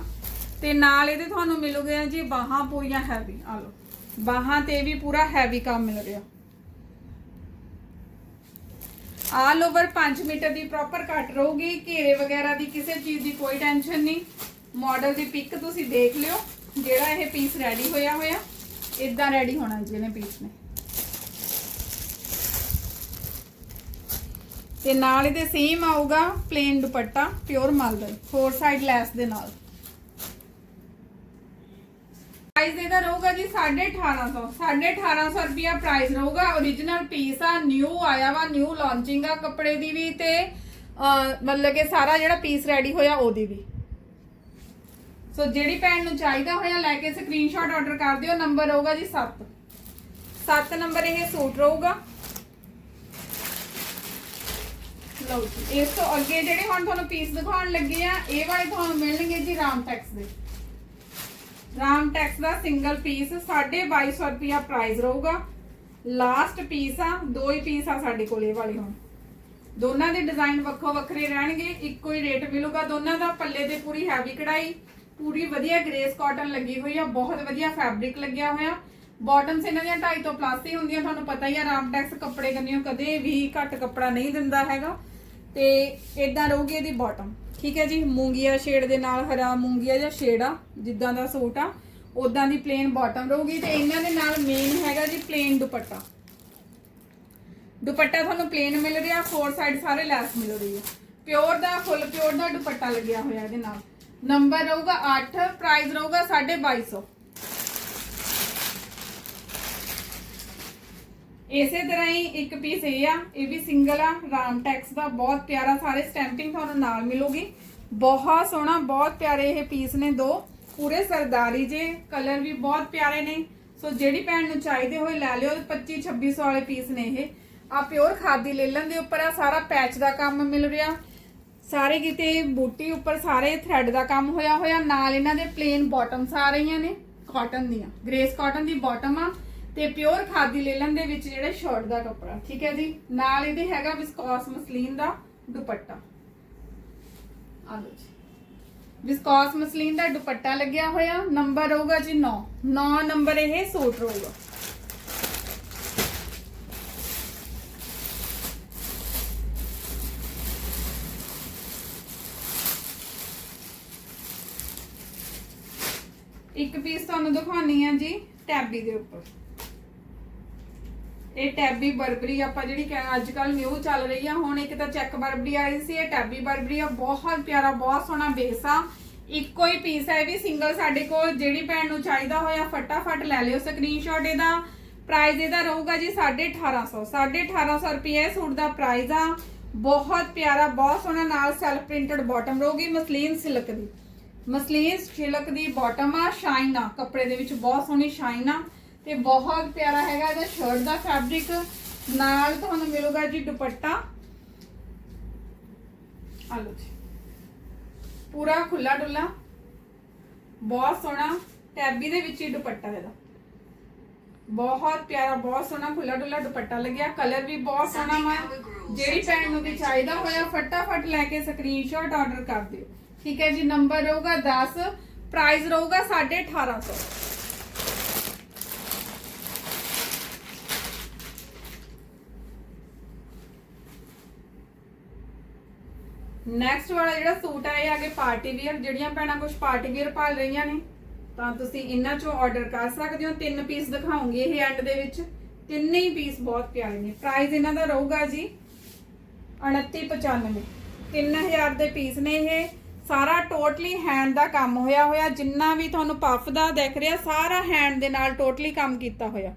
ਤੇ ਨਾਲ ਇਹਦੇ ਤੁਹਾਨੂੰ ਮਿਲੂਗੇ ਜੀ ਬਾਹਾਂ ਪੂਰੀਆਂ ਹੈਵੀ ਆ ਲਓ। ਬਾਹਾਂ ਤੇ ਵੀ ਪੂਰਾ ਹੈਵੀ ਕੰਮ ਮਿਲ ਰਿਹਾ। ਆਲ ਓਵਰ 5 ਮੀਟਰ ਦੀ ਪ੍ਰੋਪਰ ਕੱਟ ਰਹੂਗੀ। ਘੇਰੇ ਵਗੈਰਾ ਦੀ ਕਿਸੇ ਚੀਜ਼ ਦੀ ਕੋਈ ਟੈਨਸ਼ਨ ਨਹੀਂ। ਮਾਡਲ ਦੀ ਪਿਕ ਤੁਸੀਂ ਦੇਖ ਲਿਓ, ਜਿਹੜਾ ਇਹ ਪੀਸ ਰੈਡੀ ਹੋਇਆ ਹੋਇਆ। ਇਦਾਂ ਰੈਡੀ ਹੋਣਾ ਜੀ ਇਹਨੇ ਪੀਸ ਨੇ। ਤੇ ਨਾਲ ਇਹਦੇ ਸੇਮ ਆਊਗਾ ਪਲੇਨ ਦੁਪੱਟਾ ਪਿਓਰ ਮਾਲ ਦਾ ਫੋਰ ਸਾਈਡ ਲੈਸ ਦੇ ਨਾਲ। ਪ੍ਰਾਈਸ ਇਹਦਾ ਰਹੂਗਾ ਜੀ 1850 1850 ਰੁਪਿਆ ਪ੍ਰਾਈਸ ਰਹੂਗਾ। Origignal ਪੀਸ ਆ ਨਿਊ ਆਇਆ ਵਾ ਨਿਊ ਲਾਂਚਿੰਗ ਆ ਕੱਪੜੇ ਦੀ ਵੀ ਤੇ ਮਤਲਬ ਕਿ ਸਾਰਾ ਜਿਹੜਾ ਪੀਸ ਰੈਡੀ ਹੋਇਆ ਉਹਦੀ ਵੀ। ਸੋ ਜਿਹੜੀ ਭੈਣ ਨੂੰ ਚਾਹੀਦਾ ਹੋਇਆ ਲੈ ਕੇ ਸਕਰੀਨਸ਼ਾਟ ਆਰਡਰ ਕਰ ਦਿਓ। ਨੰਬਰ ਰਹੂਗਾ ਜੀ 7 7 ਨੰਬਰ ਇਹ ਸੂਟ ਰਹੂਗਾ। ਲਓ ਜੀ, ਇਸ ਤੋਂ ਅੱਗੇ ਜਿਹੜੇ ਹੁਣ ਤੁਹਾਨੂੰ ਪੀਸ ਦਿਖਾਉਣ ਲੱਗੇ ਆ, ਇਹ ਵਾਲੇ ਤੁਹਾਨੂੰ ਮਿਲਣਗੇ ਜੀ ਰਾਮ ਟੈਕਸ ਦੇ। ਰਾਮ ਟੈਕਸ ਦਾ ਸਿੰਗਲ ਪੀਸ 2250 ਰੁਪਿਆ ਪ੍ਰਾਈਸ ਰਹੂਗਾ। ਲਾਸਟ ਪੀਸ ਆ, ਦੋ ਹੀ ਪੀਸ ਆ ਸਾਡੇ ਕੋਲ ਇਹ ਵਾਲੇ ਹੁਣ। ਦੋਨਾਂ ਦੇ ਡਿਜ਼ਾਈਨ ਵੱਖੋ ਵੱਖਰੇ ਰਹਿਣਗੇ, ਇੱਕੋ ਹੀ ਰੇਟ ਮਿਲੂਗਾ। ਦੋਨਾਂ ਦਾ ਪੱਲੇ ਤੇ ਪੂਰੀ ਹੈਵੀ ਕਢਾਈ, ਪੂਰੀ ਵਧੀਆ ਗ੍ਰੇਸ ਕਾਟਨ ਲੱਗੀ ਹੋਈ ਆ, ਬਹੁਤ ਵਧੀਆ ਫੈਬਰਿਕ ਲੱਗਿਆ ਹੋਇਆ। ਬਾਟਮਸ ਇਹਨਾਂ ਦੀਆਂ 2.5 ਤੋਂ ਪਲੱਸ ਹੀ ਹੁੰਦੀਆਂ, ਤੁਹਾਨੂੰ ਪਤਾ ਹੀ ਆ ਰਾਮਟੈਕਸ ਕੱਪੜੇ ਕੰਨਿਓ ਕਦੇ ਵੀ ਘੱਟ ਕੱਪੜਾ ਨਹੀਂ ਦਿੰਦਾ ਹੈਗਾ। ਤੇ ਇਦਾਂ ਰਹੂਗੀ ਇਹਦੀ ਬਾਟਮ ਠੀਕ ਹੈ ਜੀ, ਮੂੰਗੀਆ ਸ਼ੇਡ ਦੇ ਨਾਲ ਹਰਾ ਮੂੰਗੀਆ ਜਾਂ ਸ਼ੇਡ ਆ ਜਿੱਦਾਂ ਦਾ ਸੂਟ ਆ ਉਦਾਂ ਦੀ ਪਲੇਨ ਬਾਟਮ ਰਹੂਗੀ ਤੇ ਇਹਨਾਂ ਦੇ ਨਾਲ ਮੇਨ ਹੈਗਾ ਜੀ ਪਲੇਨ ਦੁਪੱਟਾ। ਦੁਪੱਟਾ ਤੁਹਾਨੂੰ ਪਲੇਨ ਮਿਲ ਰਿਹਾ ਫੋਰ ਸਾਈਡ ਸਾਰੇ ਲੈਸ ਮਿਲ ਰਹੀ ਹੈ। ਪਿਓਰ ਦਾ ਫੁੱਲ ਪਿਓਰ ਦਾ ਦੁਪੱਟਾ ਲੱਗਿਆ ਹੋਇਆ ਇਹਦੇ ਨਾਲ। ਨੰਬਰ ਰਹੂਗਾ 8 ਪ੍ਰਾਈਸ ਰਹੂਗਾ 2250 ਇਸੇ ਤਰ੍ਹਾਂ ਹੀ ਇੱਕ ਪੀਸ ਇਹ ਆ, ਇਹ ਵੀ ਸਿੰਗਲ ਆ, ਰਾਮ ਟੈਕਸ ਦਾ ਬਹੁਤ ਪਿਆਰਾ ਸਾਰੇ ਸਟੈਂਪਿੰਗ ਤੁਹਾਨੂੰ ਨਾਲ ਮਿਲੂਗੀ। ਬਹੁਤ ਸੋਹਣਾ, ਬਹੁਤ ਪਿਆਰੇ ਇਹ ਪੀਸ ਨੇ ਦੋ। ਪੂਰੇ ਸਰਦਾਰੀ ਜੇ ਕਲਰ ਵੀ ਬਹੁਤ ਪਿਆਰੇ ਨੇ। ਸੋ ਜਿਹੜੀ ਭੈਣ ਨੂੰ ਚਾਹੀਦੇ ਹੋਏ ਲੈ ਲਿਓ 25 2600 ਵਾਲੇ ਪੀਸ ਨੇ ਇਹ। ਆ ਪਿਓਰ ਖਾਦੀ ਲੇਲਨ ਦੇ ਉੱਪਰ ਆ ਸਾਰਾ ਪੈਚ ਦਾ ਕੰਮ ਮਿਲ ਰਿਹਾ। ਸਾਰੇ ਕਿਤੇ ਬੂਟੀ ਉੱਪਰ ਸਾਰੇ ਥ੍ਰੈਡ ਦਾ ਕੰਮ ਹੋਇਆ ਹੋਇਆ, ਨਾਲ ਇਹਨਾਂ ਦੇ ਪਲੇਨ ਬਾਟਮਸ ਆ ਰਹੀਆਂ ਨੇ। ਕਾਟਨ ਦੀਆਂ ਗ੍ਰੇਸ ਕਾਟਨ ਦੀ ਬਾਟਮ ਆ। ਤੇ ਪਿਓਰ ਖਾਦੀ ਲੇਲਨ ਦੇ ਵਿੱਚ ਜਿਹੜਾ ਸ਼ਰਟ ਦਾ ਕੱਪੜਾ, ਠੀਕ ਹੈ ਜੀ? ਨਾਲ ਇਹਦੇ ਹੈਗਾ ਵਿਸਕੋਸ ਮਸਲੀਨ ਦਾ ਦੁਪੱਟਾ। ਆ ਲਓ ਜੀ। ਵਿਸਕੋਸ ਮਸਲੀਨ ਦਾ ਦੁਪੱਟਾ ਲੱਗਿਆ ਹੋਇਆ ਨੰਬਰ ਰਹੂਗਾ ਜੀ 9 9 ਨੰਬਰ ਇਹ ਸੂਟ ਰਹੂਗਾ ਇੱਕ ਪੀਸ ਤੁਹਾਨੂੰ ਦਿਖਾਉਣੀ ਆ ਜੀ ਟੈਬੀ ਦੇ ਉੱਪਰ। ਇਹ ਟੈਬੀ ਬਰਬਰੀ ਆਪਾਂ ਜਿਹੜੀ ਕਹਿ- ਅੱਜ ਕੱਲ ਨਿਊ ਚੱਲ ਰਹੀ ਆ, ਹੁਣ ਇੱਕ ਤਾਂ ਚੈੱਕ ਬਰਬਰੀ ਆਈ ਸੀ, ਇਹ ਟੈਬੀ ਬਰਬਰੀ ਆ, ਬਹੁਤ ਪਿਆਰਾ, ਬਹੁਤ ਸੋਹਣਾ ਬੇਸ ਆ। ਇੱਕੋ ਹੀ ਪੀਸ ਹੈ ਇਹ ਵੀ ਸਿੰਗਲ ਸਾਡੇ ਕੋਲ, ਜਿਹੜੀ ਭੈਣ ਨੂੰ ਚਾਹੀਦਾ ਹੋਇਆ ਫਟਾਫਟ ਲੈ ਲਿਓ ਸਕਰੀਨਸ਼ਾਟ ਇਹਦਾ। ਪ੍ਰਾਈਸ ਇਹਦਾ ਰਹੂਗਾ ਜੀ 1850 1850 ਰੁਪਏ ਇਹ ਸੂਟ ਦਾ ਪ੍ਰਾਈਸ ਆ। ਬਹੁਤ ਪਿਆਰਾ, ਬਹੁਤ ਸੋਹਣਾ, ਨਾਲ ਸੈਲਫ ਪ੍ਰਿੰਟਡ ਬਾਟਮ ਰਹੂਗੀ, ਮਸਲੀਨ ਸਿਲਕ ਦੀ। ਮਸਲੀਨ ਸਿਲਕ ਦੀ ਬਾਟਮ ਆ ਸ਼ਾਈਨ ਆ, ਕੱਪੜੇ ਦੇ ਵਿੱਚ ਬਹੁਤ ਸੋਹਣੀ ਸ਼ਾਈਨ ਆ। ਤੇ ਬਹੁਤ ਪਿਆਰਾ ਹੈਗਾ ਇਹਦਾ ਸ਼ਰਟ ਦਾ ਫੈਬਰਿਕ ਨਾਲ ਤੁਹਾਨੂੰ ਮਿਲੂਗਾ ਜੀ ਦੁਪੱਟਾ। ਆ ਲਓ ਜੀ। ਪੂਰਾ ਖੁੱਲਾ ਡੁੱਲਾ। ਬਹੁਤ ਸੋਹਣਾ ਟੈਬੀ ਦੇ ਵਿੱਚ ਹੀ ਦੁਪੱਟਾ ਇਹਦਾ। ਬਹੁਤ ਪਿਆਰਾ, ਬਹੁਤ ਸੋਹਣਾ ਖੁੱਲਾ ਡੁੱਲਾ ਦੁਪੱਟਾ ਲੱਗਿਆ। ਕਲਰ ਵੀ ਬਹੁਤ ਸੋਹਣਾ ਵਾ। ਜਿਹੜੀ ਭੈਣ ਨੂੰ ਵੀ ਚਾਹੀਦਾ ਹੋਇਆ, ਫਟਾਫਟ ਲੈ ਕੇ ਸਕਰੀਨਸ਼ਾਟ ਆਰਡਰ ਕਰ ਦਿਓ। ਠੀਕ ਹੈ ਜੀ ਨੰਬਰ ਰਹੂਗਾ 10 ਪ੍ਰਾਈਸ ਰਹੂਗਾ 1850 ਨੈਕਸਟ ਵਾਲਾ ਜਿਹੜਾ ਸੂਟ ਹੈ ਇਹ ਆਗੇ ਪਾਰਟੀ ਵੇਅਰ ਜਿਹੜੀਆਂ ਭੈਣਾਂ ਕੁਝ ਪਾਰਟੀ ਵੇਅਰ ਭਾਲ ਰਹੀਆਂ ਨੇ। ਤਾਂ ਤੁਸੀਂ ਇਹਨਾਂ ਚੋਂ ਆਰਡਰ ਕਰ ਸਕਦੇ ਹੋ। ਤਿੰਨ ਪੀਸ ਦਿਖਾਉਂਗੀ ਇਹ ਐਂਡ ਦੇ ਵਿੱਚ। ਤਿੰਨੇ ਹੀ ਪੀਸ ਬਹੁਤ ਪਿਆਰੇ ਨੇ। ਪ੍ਰਾਈਸ ਇਹਨਾਂ ਦਾ ਰਹੂਗਾ ਜੀ 2995 3000 ਦੇ ਪੀਸ ਨੇ ਇਹ। ਸਾਰਾ ਟੋਟਲੀ ਹੈਂਡ ਦਾ ਕੰਮ ਹੋਇਆ ਹੋਇਆ। ਜਿੰਨਾ ਵੀ ਤੁਹਾਨੂੰ ਪਫ ਦਾ ਦਿਖ ਰਿਹਾ, ਸਾਰਾ ਹੈਂਡ ਦੇ ਨਾਲ ਟੋਟਲੀ ਕੰਮ ਕੀਤਾ ਹੋਇਆ।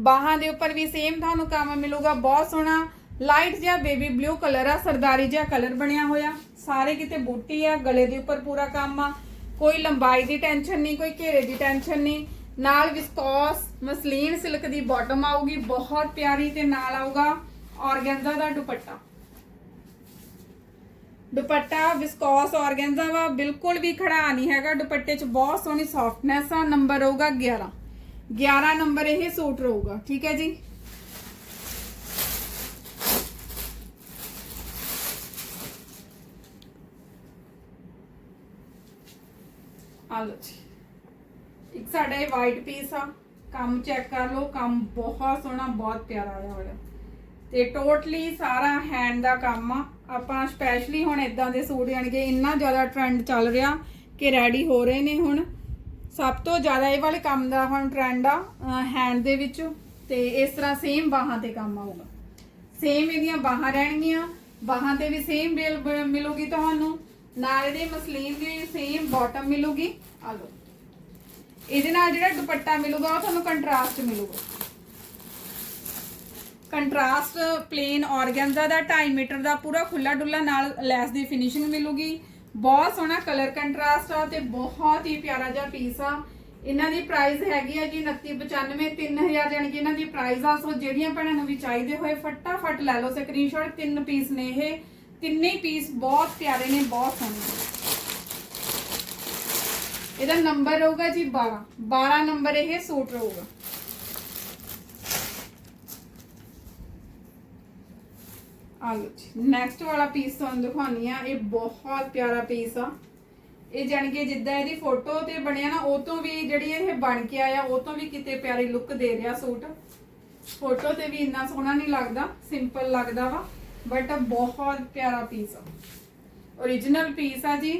ਬਾਹਾਂ ਦੇ ਉੱਪਰ ਵੀ ਸੇਮ ਤੁਹਾਨੂੰ ਕੰਮ ਮਿਲੂਗਾ। ਬਹੁਤ ਸੋਹਣਾ ਲਾਈਟ ਜਿਹਾ ਬੇਬੀ ਬਲੂ ਕਲਰ ਆ, ਸਰਦਾਰੀ ਜਿਹਾ ਕਲਰ ਬਣਿਆ ਹੋਇਆ। ਸਾਰੇ ਕਿਤੇ ਬੂਟੀ ਆ, ਗਲੇ ਦੇ ਉੱਪਰ ਪੂਰਾ ਕੰਮ ਆ। ਕੋਈ ਲੰਬਾਈ ਦੀ ਟੈਨਸ਼ਨ ਨਹੀਂ, ਕੋਈ ਘੇਰੇ ਦੀ ਟੈਨਸ਼ਨ ਨਹੀਂ। ਨਾਲ ਵਿਸਕੋਸ, ਮਸਲੀਨ ਸਿਲਕ ਦੀ ਬਾਟਮ ਆਊਗੀ, ਬਹੁਤ ਪਿਆਰੀ ਤੇ ਨਾਲ ਆਊਗਾ ਔਰਗੈਂਜ਼ਾ ਦਾ ਦੁਪੱਟਾ। ਦੁਪੱਟਾ ਵਿਸਕੋਸ, ਔਰਗੈਂਜ਼ਾ ਵਾ, ਬਿਲਕੁਲ ਵੀ ਖੜਾ ਨਹੀਂ ਹੈਗਾ। ਦੁਪੱਟੇ 'ਚ ਬਹੁਤ ਸੋਹਣੀ ਸੌਫਟਨੈਸ ਆ, ਨੰਬਰ ਹੋਊਗਾ 11 11 ਨੰਬਰ ਇਹ ਸੂਟ ਰਹੂਗਾ, ਠੀਕ ਹੈ ਜੀ? ਆ ਲਓ ਜੀ ਇੱਕ ਸਾਡਾ ਇਹ ਵਾਈਟ ਪੀਸ ਆ, ਕੰਮ ਚੈੱਕ ਕਰ ਲਓ, ਕੰਮ ਬਹੁਤ ਸੋਹਣਾ, ਬਹੁਤ ਪਿਆਰਾ ਆਇਆ ਹੋਇਆ। ਤੇ ਟੋਟਲੀ ਸਾਰਾ ਹੈਂਡ ਦਾ ਕੰਮ ਆ। ਆਪਾਂ ਸਪੈਸ਼ਲੀ ਹੁਣ ਇਦਾਂ ਦੇ ਸੂਟ ਜਾਣਗੇ ਇੰਨਾ ਜ਼ਿਆਦਾ ਟ੍ਰੈਂਡ ਚੱਲ ਰਿਹਾ ਕਿ ਰੈਡੀ ਹੋ ਰਹੇ ਨੇ ਹੁਣ। ਸਭ ਤੋਂ ਜ਼ਿਆਦਾ ਇਹ ਵਾਲੇ ਕੰਮ ਦਾ ਹੁਣ ਟ੍ਰੈਂਡ ਆ ਹੈਂਡ ਦੇ ਵਿੱਚ। ਤੇ ਇਸ ਤਰ੍ਹਾਂ ਸੇਮ ਬਾਹਾਂ ਤੇ ਕੰਮ ਆਊਗਾ। ਸੇਮ ਇਹਦੀਆਂ ਬਾਹਾਂ ਰਹਿਣਗੀਆਂ। ਬਾਹਾਂ ਤੇ ਵੀ ਸੇਮ ਬੇਲ ਮਿਲੂਗੀ ਤੁਹਾਨੂੰ। ਨਾਲ ਇਹਦੇ ਮਸਲੀਨ ਦੀ ਸੇਮ ਬਾਟਮ ਮਿਲੂਗੀ। ਆ ਲਓ। ਇਹਦੇ ਨਾਲ ਜਿਹੜਾ ਦੁਪੱਟਾ ਮਿਲੂਗਾ, ਉਹ ਤੁਹਾਨੂੰ ਕੰਟਰਾਸਟ ਮਿਲੂਗਾ। ਕੰਟਰਾਸਟ ਪਲੇਨ ਔਰਗੈਂਜ਼ਾ ਦਾ 2.5 ਮੀਟਰ ਦਾ, ਪੂਰਾ ਖੁੱਲਾ ਡੁੱਲਾ ਨਾਲ ਲੈਸ ਦੀ ਫਿਨਿਸ਼ਿੰਗ ਮਿਲੂਗੀ। ਬਹੁਤ ਸੋਹਣਾ ਕਲਰ ਕੰਟਰਾਸਟ ਆ ਤੇ ਬਹੁਤ ਹੀ ਪਿਆਰਾ ਜਿਹਾ ਪੀਸ ਆ। ਇਹਨਾਂ ਦੀ ਪ੍ਰਾਈਸ ਹੈਗੀ ਆ ਜੀ 2995 3000 ਜਾਨੀ ਕਿ ਇਹਨਾਂ ਦੀ ਪ੍ਰਾਈਸ ਆ। ਸੋ ਜਿਹੜੀਆਂ ਭੈਣਾਂ ਨੂੰ ਵੀ ਚਾਹੀਦੇ ਹੋਏ, ਫਟਾਫਟ ਲੈ ਲਓ ਸਕਰੀਨਸ਼ਾਟ ਤਿੰਨ ਪੀਸ ਨੇ ਇਹ। ਤਿੰਨੇ ਪੀਸ ਬਹੁਤ ਪਿਆਰੇ ਨੇ, ਬਹੁਤ ਸੋਹਣੇ ਇਹਦਾ ਨੰਬਰ ਰਹੂਗਾ ਜੀ 12 12 ਨੰਬਰ ਇਹ ਸੂਟ ਰਹੂਗਾ। ਆ ਜੀ ਨੈਕਸਟ ਵਾਲਾ ਪੀਸ ਤੁਹਾਨੂੰ ਦਿਖਾਉਣੀ ਆ, ਇਹ ਬਹੁਤ ਪਿਆਰਾ ਪੀਸ ਆ। ਇਹ ਜਾਣੀ ਕਿ ਜਿੱਦਾਂ ਇਹਦੀ ਫੋਟੋ ਤੇ ਬਣਿਆ ਨਾ, ਉਹ ਤੋਂ ਵੀ ਜਿਹੜੀ ਇਹ ਬਣ ਕੇ ਆਇਆ, ਉਹ ਤੋਂ ਵੀ ਕਿਤੇ ਪਿਆਰੀ ਲੁੱਕ ਦੇ ਰਿਹਾ ਸੂਟ। ਫੋਟੋ ਤੇ ਵੀ ਇੰਨਾ ਸੋਹਣਾ ਨਹੀਂ ਲੱਗਦਾ ਸਿੰਪਲ ਲੱਗਦਾ ਵਾ। ਬਟ ਬਹੁਤ ਪਿਆਰਾ ਪੀਸ ਆ। Origignal ਪੀਸ ਆ ਜੀ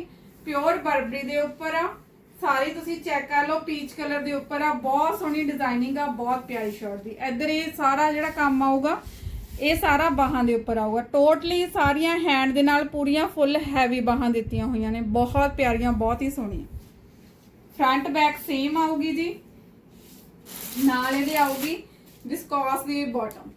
ਪਿਓਰ ਬਰਬਰੀ ਦੇ ਉੱਪਰ ਆ। ਸਾਰੀ ਤੁਸੀਂ ਚੈੱਕ ਕਰ ਲਓ ਪੀਚ ਕਲਰ ਦੇ ਉੱਪਰ ਆ। ਬਹੁਤ ਸੋਹਣੀ ਡਿਜ਼ਾਈਨਿੰਗ ਆ, ਬਹੁਤ ਪਿਆਰੀ ਸ਼ਰਟ ਦੀ। ਇੱਧਰ ਇਹ ਸਾਰਾ ਜਿਹੜਾ ਕੰਮ ਆਊਗਾ, ਇਹ ਸਾਰਾ ਬਾਹਾਂ ਦੇ ਉੱਪਰ ਆਊਗਾ। ਟੋਟਲੀ ਸਾਰੀਆਂ ਹੈਂਡ ਦੇ ਨਾਲ ਪੂਰੀਆਂ ਫੁੱਲ ਹੈਵੀ ਬਾਹਾਂ ਦਿੱਤੀਆਂ ਹੋਈਆਂ ਨੇ। ਬਹੁਤ ਪਿਆਰੀਆਂ, ਬਹੁਤ ਹੀ ਸੋਹਣੀਆਂ। ਫਰੰਟ ਬੈਕ ਸੇਮ ਆਊਗੀ ਜੀ। ਨਾਲ ਇਹਦੇ ਆਊਗੀ ਵਿਸਕੋਸ ਦੀ ਬਾਟਮ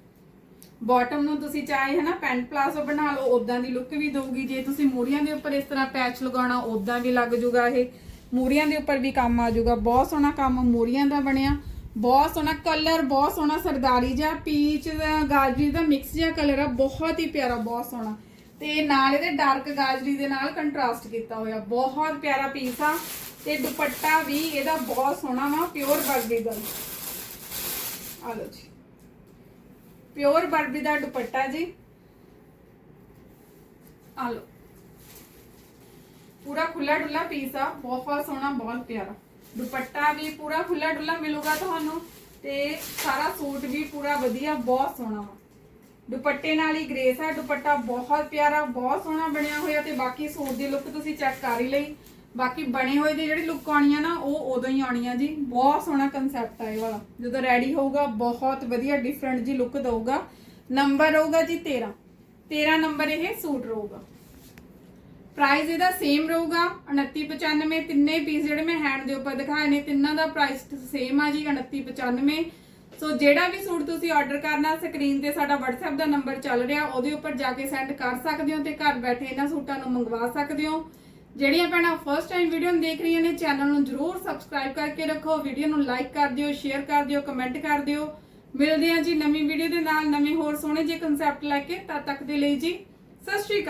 ਬਾਟਮ ਨੂੰ ਤੁਸੀਂ ਚਾਹੇ ਹੈ ਨਾ ਪੈਂਟ ਪਲਾਜ਼ੋ ਬਣਾ ਲਓ ਉਦਾਂ ਦੀ ਲੁੱਕ ਵੀ ਦਊਗੀ। ਜੇ ਤੁਸੀਂ ਮੂਰੀਆਂ ਦੇ ਉੱਪਰ ਇਸ ਤਰ੍ਹਾਂ ਪੈਚ ਲਗਾਉਣਾ ਉਦਾਂ ਵੀ ਲੱਗ ਜੂਗਾ ਇਹ। ਮੂਰੀਆਂ ਦੇ ਉੱਪਰ ਵੀ ਕੰਮ ਆ ਜੂਗਾ। ਬਹੁਤ ਸੋਹਣਾ ਕੰਮ ਮੂਰੀਆਂ ਦਾ ਬਣਿਆ। ਬਹੁਤ ਸੋਹਣਾ ਕਲਰ ਬਹੁਤ ਸੋਹਣਾ ਸਰਦਾਰੀ ਜਿਹਾ ਪੀਚ ਦਾ, ਗਾਜਰੀ ਦਾ ਮਿਕਸ ਜਿਹਾ ਕਲਰ ਆ। ਬਹੁਤ ਹੀ ਪਿਆਰਾ, ਬਹੁਤ ਸੋਹਣਾ। ਤੇ ਨਾਲ ਇਹਦੇ ਡਾਰਕ ਗਾਜਰੀ ਦੇ ਨਾਲ ਕੰਟਰਾਸਟ ਕੀਤਾ ਹੋਇਆ। ਬਹੁਤ ਪਿਆਰਾ ਪੀਸ ਆ। ਤੇ ਦੁਪੱਟਾ ਵੀ ਇਹਦਾ ਬਹੁਤ ਸੋਹਣਾ ਵਾ ਪਿਓਰ ਬਰਬਰੀ ਦਾ ਆ ਲਓ ਜੀ। ਪਿਓਰ ਬਰਬੀ ਦਾ ਦੁਪੱਟਾ ਜੀ। ਆ ਲਓ। ਪੂਰਾ ਖੁੱਲਾ ਡੁੱਲਾ ਪੀਸ ਆ, ਬਹੁਤ ਸੋਹਣਾ, ਬਹੁਤ ਪਿਆਰਾ। ਦੁਪੱਟਾ ਵੀ ਪੂਰਾ ਖੁੱਲਾ ਡੁੱਲਾ ਮਿਲੂਗਾ ਤੁਹਾਨੂੰ ਤੇ ਸਾਰਾ ਸੂਟ ਵੀ ਪੂਰਾ ਵਧੀਆ, ਬਹੁਤ ਸੋਹਣਾ ਵਾ। ਦੁਪੱਟੇ ਨਾਲ ਹੀ ਗ੍ਰੇਸ ਆ, ਦੁਪੱਟਾ ਬਹੁਤ ਪਿਆਰਾ, ਬਹੁਤ ਸੋਹਣਾ ਬਣਿਆ ਹੋਇਆ ਤੇ ਬਾਕੀ ਸੂਟ ਦੀ ਲੁੱਕ ਤੁਸੀਂ ਚੈੱਕ ਕਰ ਹੀ ਲਈ। ਬਾਕੀ ਬਣੇ ਹੋਏ ਦੀ ਜਿਹੜੀ ਲੁੱਕ ਆਉਣੀ ਆ ਨਾ, ਉਹ ਉਦੋਂ ਹੀ ਆਉਣੀ ਆ ਜੀ। ਬਹੁਤ ਸੋਹਣਾ ਕਨਸੈਪਟ ਆ ਇਹ ਵਾਲਾ। ਜਦੋਂ ਰੈਡੀ ਹੋਊਗਾ, ਬਹੁਤ ਵਧੀਆ ਡਿਫਰੈਂਟ ਜੀ ਲੁੱਕ ਦਊਗਾ। ਨੰਬਰ ਰਹੂਗਾ ਜੀ 13 13 ਨੰਬਰ ਇਹ ਸੂਟ ਰਹੂਗਾ। ਪ੍ਰਾਈਸ ਇਹਦਾ ਸੇਮ ਰਹੂਗਾ 2995 ਤਿੰਨੇ ਪੀਸ ਜਿਹੜੇ ਮੈਂ ਹੈਂਡ ਦੇ ਉੱਪਰ ਦਿਖਾਏ ਨੇ, ਤਿੰਨਾਂ ਦਾ ਪ੍ਰਾਈਸ ਸੇਮ ਆ ਜੀ 2995 ਸੋ ਜਿਹੜਾ ਵੀ ਸੂਟ ਤੁਸੀਂ ਆਰਡਰ ਕਰਨਾ ਸਕਰੀਨ ਤੇ ਸਾਡਾ WhatsApp ਦਾ ਨੰਬਰ ਚੱਲ ਰਿਹਾ, ਉਹਦੇ ਉੱਪਰ ਜਾ ਕੇ ਸੈਂਡ ਕਰ ਸਕਦੇ ਹੋ ਤੇ ਘਰ ਬੈਠੇ ਇਹਨਾਂ ਸੂਟਾਂ ਨੂੰ ਮੰਗਵਾ ਸਕਦੇ ਹੋ। ਜਿਹੜੀਆਂ ਭੈਣਾਂ ਫਸਟ ਟਾਈਮ ਵੀਡੀਓ ਨੂੰ ਦੇਖ ਰਹੀਆਂ ਨੇ ਚੈਨਲ ਨੂੰ ਜਰੂਰ ਸਬਸਕ੍ਰਾਈਬ ਕਰਕੇ ਰੱਖੋ ਵੀਡੀਓ ਨੂੰ ਲਾਈਕ ਕਰ ਦਿਓ ਸ਼ੇਅਰ ਕਰ ਦਿਓ ਕਮੈਂਟ ਕਰ ਦਿਓ। ਮਿਲਦੇ ਹਾਂ ਜੀ ਨਵੀਂ ਵੀਡੀਓ ਦੇ ਨਾਲ, ਨਵੇਂ ਹੋਰ ਸੋਹਣੇ ਜਿਹੇ ਕਨਸੈਪਟ ਲੈ ਕੇ, ਤਦ ਤੱਕ ਦੇ ਲਈ ਜੀ, ਸਤਿ ਸ਼੍ਰੀ ਅਕਾਲ।